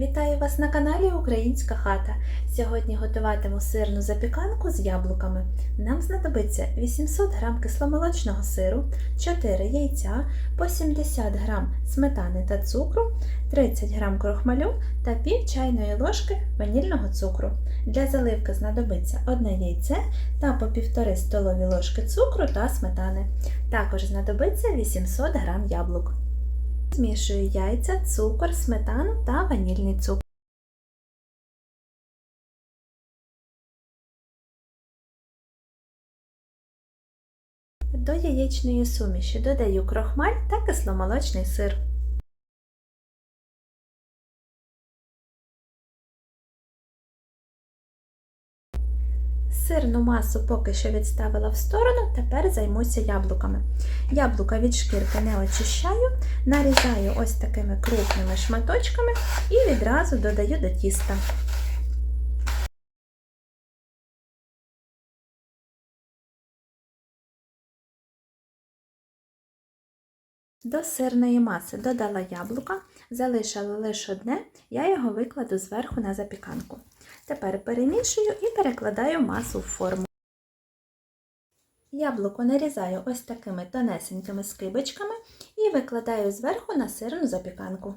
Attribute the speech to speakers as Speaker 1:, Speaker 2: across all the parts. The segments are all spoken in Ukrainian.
Speaker 1: Вітаю вас на каналі Українська хата. Сьогодні готуватиму сирну запіканку з яблуками. Нам знадобиться 800 г кисломолочного сиру, 4 яйця, по 70 г сметани та цукру, 30 г крохмалю та пів чайної ложки ванільного цукру. Для заливки знадобиться одне яйце та по 1,5 столові ложки цукру та сметани. Також знадобиться 800 г яблук. Змішую яйця, цукор, сметану та ванільний цукор. До яєчної суміші додаю крохмаль та кисломолочний сир. Сирну масу поки що відставила в сторону, тепер займуся яблуками. Яблука від шкірки не очищаю, нарізаю ось такими крупними шматочками і відразу додаю до тіста. До сирної маси додала яблука, залишила лише одне, я його викладу зверху на запіканку. Тепер перемішую і перекладаю масу в форму. Яблуко нарізаю ось такими тонесенькими скибочками і викладаю зверху на сирну запіканку.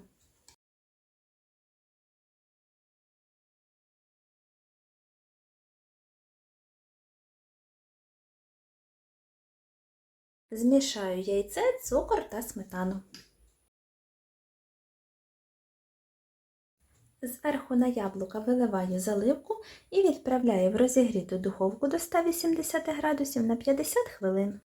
Speaker 1: Змішаю яйце, цукор та сметану. Зверху на яблука виливаю заливку і відправляю в розігріту духовку до 180 градусів на 50 хвилин.